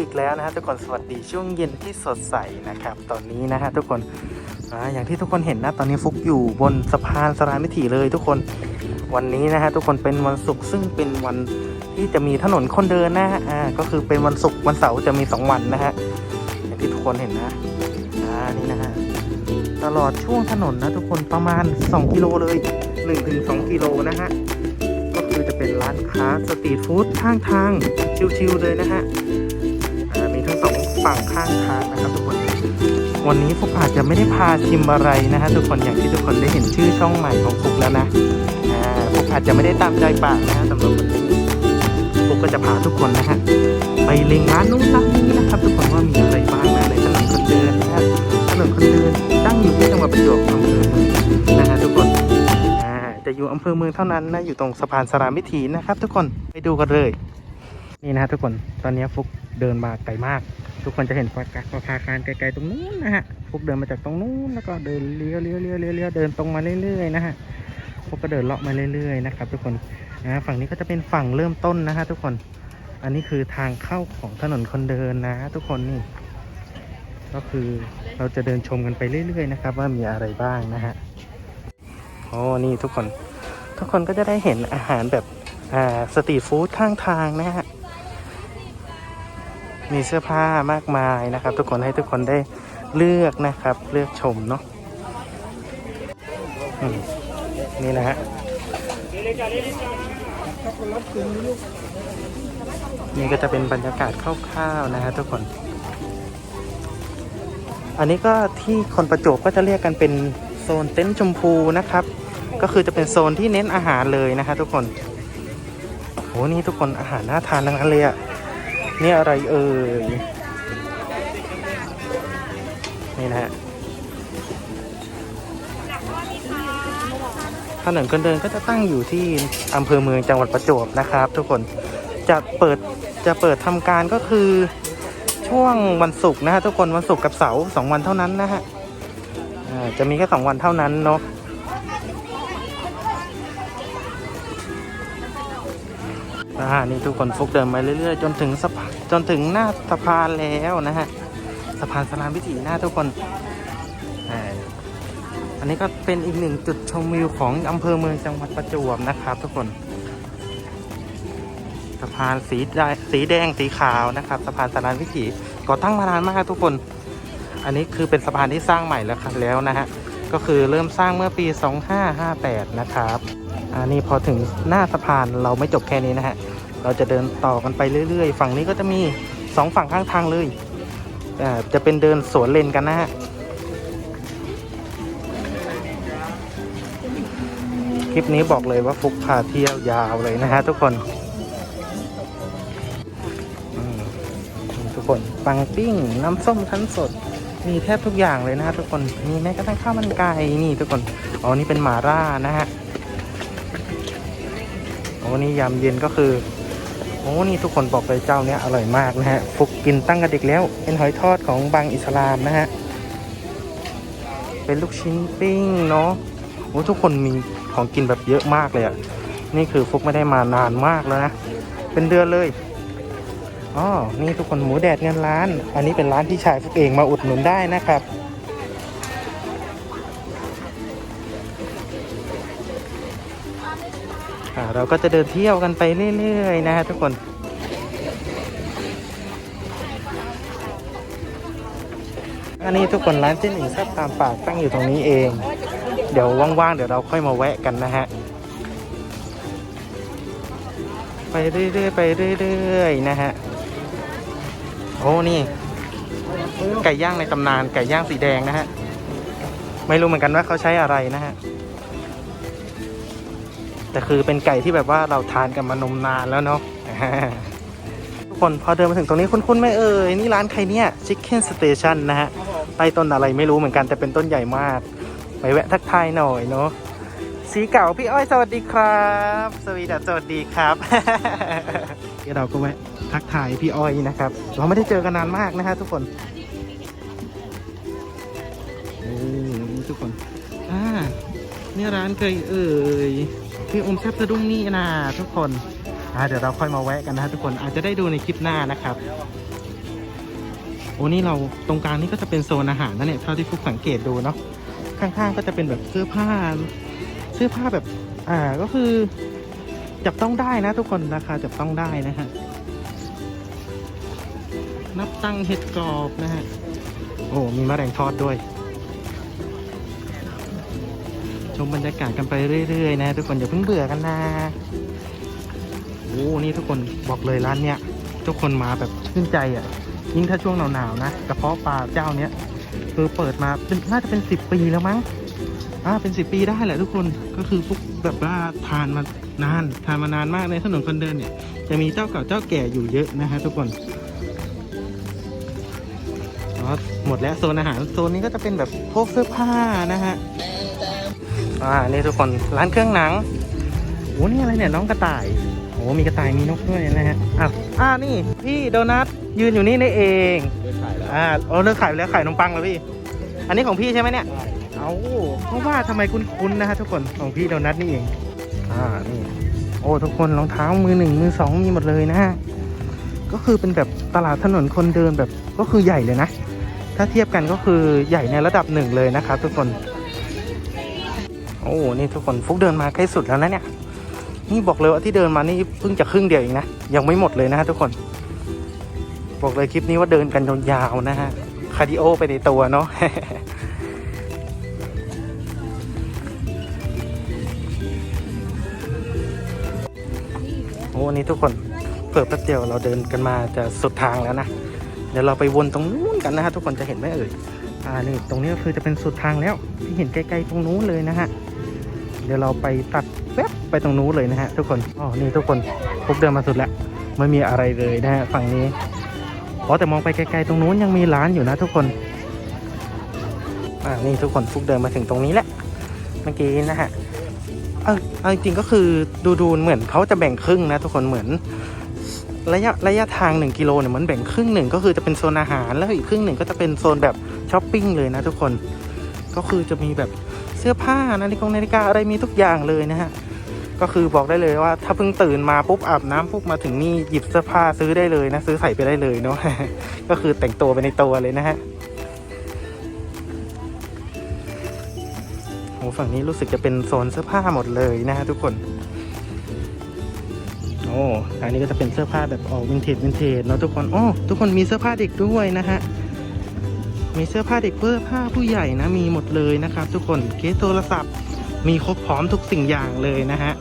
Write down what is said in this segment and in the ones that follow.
อีกแล้วนะฮะทุกคนสวัสดีช่วงเย็นที่สดใสนะครับ ตอนนี้นะฮะทุกคนอาอย่างที่ทุกคนเห็นนะตอนนี้ฟุกอยู่บนสะพานสรานวิถีเลยทุกคนวันนี้นะฮะทุกคนเป็นวันศุกร์ซึ่งเป็นวันที่จะมีถนนคนเดินนะฮะอ่าก็คือเป็นวันศุกร์วันเสาร์จะมีสองวันนะฮะอย่างที่ทุกคนเห็นนะอ่านี่นะฮะตลอดช่วงถนนนะทุกคนประมาณ 2 กิโลเลย 1-2 กิโลนะฮะก็คือจะเป็นร้านค้าสตรีทฟู้ดข้างทางชิวๆเลยนะฮะ ฝั่งข้างทางนะครับทุกคน วันนี้ฟุกอาจจะไม่ได้พาชิมอะไรนะฮะทุกคนอย่างที่ทุกคนได้เห็นชื่อช่องใหม่ของฟุกแล้วนะอ่าฟุกอาจจะไม่ได้ตามใจปากนะฮะสำหรับวันนี้ฟุกก็จะพาทุกคนนะฮะไปเล็งร้านนู้นร้านนี้นะครับ ทุกคนว่ามีอะไรบ้างนะในถนนคนเดินนะฮะถนนคนเดินตั้งอยู่ที่จังหวัดประจวบอำเภอเมืองนะฮะทุกคนอ่าจะอยู่อำเภอเมืองเท่านั้นนะอยู่ตรงสะพานสรามิถีนะครับ ทุกคนไปดูกันเลย นี่นะฮะทุกคนตอนนี้ฟุกเดินมาไกลมาก ทุกคนจะเห็นปากปาคารไกลๆตรงนู้นนะฮะฟุกเดินมาจากตรงนู้นแล้วก็เดินเลี้ยวเลี้ยวเลี้ยวเลี้ยวเลี้ยวเดินตรงมาเรื่อยๆนะฮะฟุกก็เดินเลาะมาเรื่อยๆนะครับทุกคนอ่าฝั่งนี้ก็จะเป็นฝั่งเริ่มต้นนะฮะทุกคน อันนี้คือทางเข้าของถนนคนเดินนะ ทุกคนนี่ ก็คือเราจะเดินชมกันไปเรื่อยๆนะครับ ว่ามีอะไรบ้างนะฮะโอ้นี่ทุกคน ทุกคนก็จะได้เห็นอาหารแบบอ่าสตรีทฟู้ดข้างทางนะฮะ มีเสื้อผ้ามากมายนะครับ ทุกคนให้ทุกคนได้เลือกนะครับ เลือกชมเนาะนี่นะฮะนี่ก็จะเป็นบรรยากาศคร่าวๆนะฮะทุกคน อันนี้ก็ที่คนประจวบก็จะเรียกกันเป็นโซนเต็นท์ชมพูนะครับ ก็คือจะเป็นโซนที่เน้นอาหารเลยนะฮะทุกคนโหนี่ทุกคนอาหารน่าทานทั้งนั้นเลยอะ นี่อะไรเอ่ย นี่นะฮะถนนคนเดินก็จะตั้งอยู่ที่อำเภอเมืองจังหวัดประจวบนะครับ ทุกคนจะเปิดจะเปิดทำการก็คือช่วงวันศุกร์นะฮะทุกคนวันศุกร์กับเสาร์สองวันเท่านั้นนะฮะจะมีแค่สองวันเท่านั้นเนาะ อ่านี่ทุกคนฟุกเดินมาเรื่อยๆ จนถึงสะพานจนถึงหน้าสะพานแล้วนะฮะสะพานสลามวิถีหน้าทุกคนอันนี้ก็เป็นอีกหนึ่งจุดชมวิวของอำเภอเมืองจังหวัดประจวบนะครับ ทุกคนสะพานสีแดงสีแดงสีขาวนะครับสะพานสลามวิถีก่อตั้งมานานมากทุกคน อันนี้คือเป็นสะพานที่สร้างใหม่แล้วครับแล้วนะฮะก็คือเริ่มสร้างเมื่อปี 2558 นะครับ อันนี้พอถึงหน้าสะพานเราไม่จบแค่นี้นะฮะ เราจะเดินต่อกันไปเรื่อย ๆ ฝั่งนี้ก็จะมีสองฝั่งข้างทางเลยอ่าจะเป็นเดินสวนเลนกันนะฮะ คลิปนี้บอกเลยว่าฟุกพาเที่ยวยาวเลยนะฮะทุกคนทุกคนปังปิ้ง น้ำส้มชั้นสด มีแทบทุกอย่างเลยนะฮะทุกคน มีแม้กระทั่งข้าวมันไก่นี่ทุกคน อ๋อ นี่เป็นหมาล่านะฮะ โอ้นี่ยามเย็นก็คือโอ้นี่ทุกคนบอกเลยเจ้าเนี้ยอร่อยมากนะฮะฟุกกินตั้งกันเด็กแล้ว เป็นหอยทอดของบางอิสลามนะฮะ เป็นลูกชิ้นปิ้งเนาะโอ้ทุกคนมีของกินแบบเยอะมากเลยอะ่ะ นี่คือฟุกไม่ได้มานานมากแล้วนะ เป็นเดือนเลยอ๋อนี่ทุกคนหมูแดดเงินล้าน อันนี้เป็นร้านที่ชายฟุกเองมาอุดหนุนได้นะครับ เราก็จะเดินเที่ยวกันไปเรื่อยๆนะฮะทุกคนอันนี้ทุกคนร้านเจ๊หนิงแซ่บตามปากตั้งอยู่ตรงนี้เอง เดี๋ยวว่างๆเดี๋ยวเราค่อยมาแวะกันนะฮะ ไปเรื่อยๆไปเรื่อยๆนะฮะโอ้นี่ ไก่ย่างในตำนานไก่ย่างสีแดงนะฮะ ไม่รู้เหมือนกันว่าเขาใช้อะไรนะฮะ แต่คือเป็นไก่ที่แบบว่าเราทานกันมานมนานแล้วเนาะทุกคนพอเดินมาถึงตรงนี้คุ้นๆไหมเอ่ยนี่ร้านใครเนี่ย Chicken Station นะฮะใต้ต้นอะไรไม่รู้เหมือนกันแต่เป็นต้นใหญ่มาก ไปแวะทักทายหน่อยเนาะสีเก่าพี่อ้อยสวัสดีครับ สวีดัสสวัสดีครับเดี๋ยวเราก็แวะทักทายพี่อ้อยนะครับ เราไม่ได้เจอกันนานมากนะฮะทุกคนนี่ทุกคนอ่านี่ร้านเคยเอ่ย คืออมแซบสะดุ้งนี่นะทุกคนอ่าเดี๋ยวเราค่อยมาแวะกันนะทุกคนอาจจะได้ดูในคลิปหน้านะครับ โอ้นี่เราตรงกลางนี่ก็จะเป็นโซนอาหารนะเนี่ยเท่าที่ฟุกสังเกตดูเนาะข้างๆก็จะเป็นแบบเสื้อผ้า เสื้อผ้าแบบอ่าก็คือ จับต้องได้นะ ทุกคนราคาจับต้องได้นะฮะนับตั้งเห็ดกรอบนะฮะโอ้มีมะแรงทอดด้วย ชมบรรยากาศกันไปเรื่อยๆนะ ทุกคนอย่าเพิ่งเบื่อกันนะโอ้นี่ทุกคนบอกเลยร้านเนี้ยทุกคนมาแบบชื่นใจอะ ยิ่งถ้าช่วงหนาวๆนะกระเพาะปลาเจ้าเนี้ยคือเปิดมาเป็นน่าจะเป็นสิบปีแล้วมั้งอ่าเป็นสิบปีได้แหละทุกคนก็คือพวกแบบว่าทานมานานทานมานานมากในถนนคนเดินเนี่ย จะมีเจ้าเก่าเจ้าแก่อยู่เยอะนะฮะทุกคนอ๋อหมดแล้วโซนอาหารโซนนี้ก็จะเป็นแบบพวกเสื้อผ้านะฮะ อ่านี่ทุกคนร้านเครื่องหนังโอ้นี่อะไรเนี่ยน้องกระต่ายโอ้มีกระต่ายมีนกด้วยนะฮะอ้าวอ่านี่พี่โดนัทยืนอยู่นี่นี่เองไม่ขายแล้วอ่าโอ้เลิกขายไปแล้วขายขนมปังแล้วพี่ อันนี้ของพี่ใช่ไหมเนี่ยเอาเพราะว่าทำไมคุ้นๆนะฮะทุกคนของพี่โดนัทนี่เองอ่านี่โอ้ทุกคนรองเท้ามือหนึ่งมือสองมีหมดเลยนะฮะก็คือเป็นแบบตลาดถนนคนเดินแบบก็คือใหญ่เลยนะ ถ้าเทียบกันก็คือใหญ่ในระดับหนึ่งเลยนะครับทุกคน โอ้นี่ทุกคนฟุกเดินมาใกล้สุดแล้วนะเนี่ย นี่บอกเลยว่าที่เดินมานี่เพิ่งจะครึ่งเดียวเองนะ ยังไม่หมดเลยนะฮะทุกคน บอกเลยคลิปนี้ว่าเดินกันยาวๆนะฮะ คาร์ดิโอไปในตัวเนาะโอ้นี่ทุกคนเปิดแป๊บเดียวเราเดินกันมาจะสุดทางแล้วนะ เดี๋ยวเราไปวนตรงนู้นกันนะฮะทุกคนจะเห็นไหมเอ่ยอ่านี่ตรงนี้ก็คือจะเป็นสุดทางแล้วที่เห็นไกลๆตรงนู้นเลยนะฮะ เดี๋ยวเราไปตัดแป๊บไปตรงนู้นเลยนะฮะทุกคนอ๋อนี่ทุกคนพบเดินมาสุดแล้วไม่มีอะไรเลยนะฮะฝั่งนี้อ๋อแต่มองไปไกลๆตรงนู้นยังมีร้านอยู่นะทุกคนอ่านี่ทุกคนฟุกเดินมาถึงตรงนี้แหละเมื่อกี้นะฮะเออเอาจริงๆก็คือดูดูเหมือนเขาจะแบ่งครึ่งนะทุกคนเหมือนระยะระยะทางหนึ่งกิโลเนี่ยมันแบ่งครึ่งหนึ่งก็คือจะเป็นโซนอาหารแล้วอีกครึ่งหนึ่งก็จะเป็นโซนแบบช้อปปิ้งเลยนะทุกคน ก็คือจะมีแบบ เสื้อผ้านาฬิกานาฬิกาอะไรมีทุกอย่างเลยนะฮะก็คือบอกได้เลยว่า ถ้าเพิ่งตื่นมาปุ๊บอาบน้ำปุ๊บมาถึงนี่หยิบเสื้อผ้าซื้อได้เลยนะซื้อใส่ไปได้เลยเนาะก็คือแต่งตัวไปในตัวเลยนะฮะโอ้ฝั่งนี้รู้สึกจะเป็นโซนเสื้อผ้าหมดเลยนะฮะทุกคนโอ้อันนี้ก็จะเป็นเสื้อผ้าแบบออกวินเทจวินเทจเนาะทุกคนโอ้ทุกคนมีเสื้อผ้าเด็กด้วยนะฮะ มีเสื้อผ้าเด็กเสื้อผ้าผู้ใหญ่นะมีหมดเลยนะครับ ทุกคนเคสโทรศัพท์มีครบพร้อมทุกสิ่งอย่างเลยนะฮะ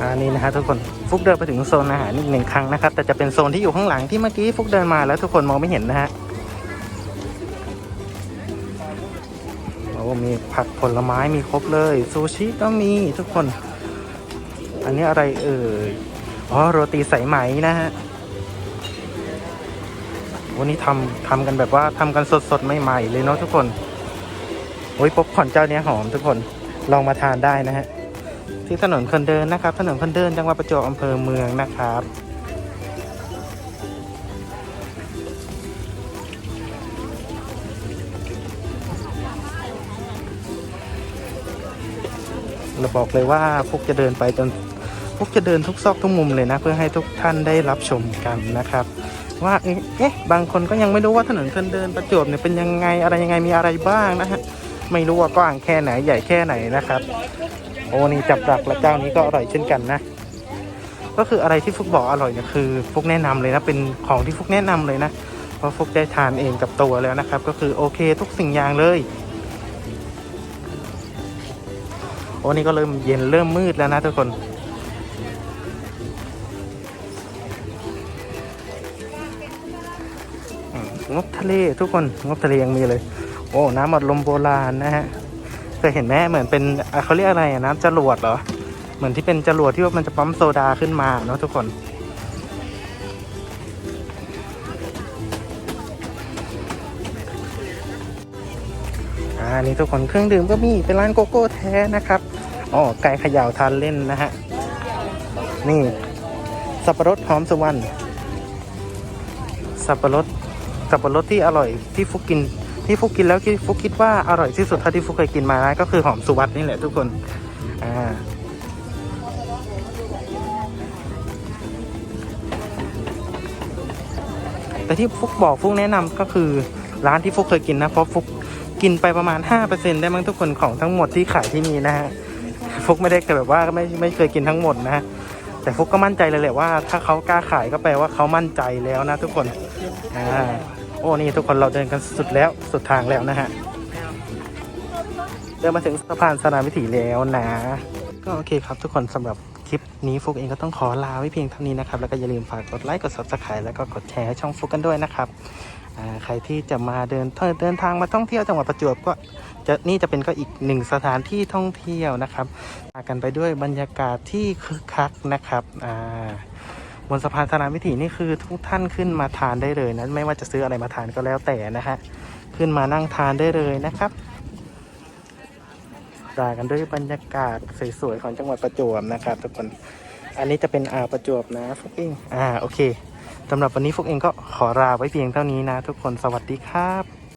อันนี้นะฮะทุกคนฟุกเดินไปถึงโซนอาหารอีกหนึ่งครั้งนะครับ แต่จะเป็นโซนที่อยู่ข้างหลังที่เมื่อกี้ฟุกเดินมาแล้วทุกคนมองไม่เห็นนะฮะโอ้มีผักผลไม้มีครบเลยซูชิก็มีทุกคน อันนี้อะไรเอ่ยอ๋อโรตีสายไหมนะฮะ วันนี้ทำทำกันแบบว่าทำกันสดๆใหม่ๆเลยเนาะทุกคนโอ้ยป๊อปคอนเจ้าเนี้ยหอมทุกคนลองมาทานได้นะฮะที่ถนนคนเดินนะครับ ถนนคนเดินจังหวัดประจวบอำเภอเมืองนะครับเราบอกเลยว่าพวกจะเดินไปจนพวกจะเดินทุกซอกทุกมุมเลยนะ เพื่อให้ทุกท่านได้รับชมกันนะครับ ว่าเอ๊ะบางคนก็ยังไม่รู้ว่าถนนคนเดินประจวบเนี่ยเป็นยังไงอะไรยังไงมีอะไรบ้างนะฮะไม่รู้ว่ากว้างแค่ไหนใหญ่แค่ไหนนะครับ โอ้นี่จับดักและเจ้านี้ก็อร่อยเช่นกันนะ ก็คืออะไรที่ฟุกบอกอร่อยเนี่ยคือฟุกแนะนำเลยนะเป็นของที่ฟุกแนะนำเลยนะเพราะฟุกได้ทานเองกับตัวแล้วนะครับ ก็คือโอเคทุกสิ่งอย่างเลยโอ้นี่ก็เริ่มเย็นเริ่มมืดแล้วนะทุกคน งบทะเลทุกคนงบทะเลยังมีเลย โอ้น้ำอัดลมโบราณนะฮะเคยเห็นไหมเหมือนเป็นเขาเรียกอะไรอะน้ำจรวดเหรอเหมือนที่เป็นจรวดที่ว่ามันจะปั๊มโซดาขึ้นมาเนาะทุกคนอ่านี่ทุกคนเครื่องดื่มก็มีเป็นร้านโกโก้แท้นะครับอ๋อไก่เขย่าทานเล่นนะฮะนี่ สับปะรดหอมสุวรรณสับปะรด สับปะรดที่อร่อยที่ฟุกกินที่ฟุกกินแล้วที่ฟุกคิดว่าอร่อยที่สุดเท่าที่ฟุกเคยกินมานะก็คือหอมสุวรรณนี่แหละทุกคนอ่าแต่ที่ฟุกบอกฟุกแนะนำก็คือร้านที่ฟุกเคยกินนะเพราะฟุกกินไปประมาณ 5%ได้มั้งทุกคนของทั้งหมดที่ขายที่นี่นะฮะฟุกไม่ได้เคยแบบว่าไม่ไม่เคยกินทั้งหมดนะฮะแต่ฟุกก็มั่นใจเลยแหละว่า ถ้าเขากล้าขายก็แปลว่าเขามั่นใจแล้วนะทุกคนอ่า โอ้นี่ทุกคนเราเดินกันสุดแล้วสุดทางแล้วนะฮะเดินมาถึงสะพานสนามวิถีแล้วนะ ก็โอเคครับทุกคนสำหรับคลิปนี้ฟุกเองก็ต้องขอลาไว้เพียงเท่านี้นะครับ แล้วก็อย่าลืมฝากกดไลค์กด subscribe แล้วก็กดแชร์ให้ช่องฟุกกันด้วยนะครับใครที่จะมาเดินเดินทางมาท่องเที่ยวจังหวัดประจวบก็จะนี่จะเป็นก็อีกหนึ่งสถานที่ท่องเที่ยวนะครับพากันไปด้วยบรรยากาศที่คึกคักนะครับอ่า บนสะพานสนามวิถีนี่คือทุกท่านขึ้นมาทานได้เลยนะไม่ว่าจะซื้ออะไรมาทานก็แล้วแต่นะฮะขึ้นมานั่งทานได้เลยนะครับด่ากันด้วยบรรยากาศสวยๆของจังหวัดประจวบนะครับทุกคนอันนี้จะเป็นอ่าวประจวบนะฟุกเองอ่าโอเคสำหรับวันนี้ฟุกเองก็ขอลาไว้เพียงเท่านี้นะ ทุกคนสวัสดีครับ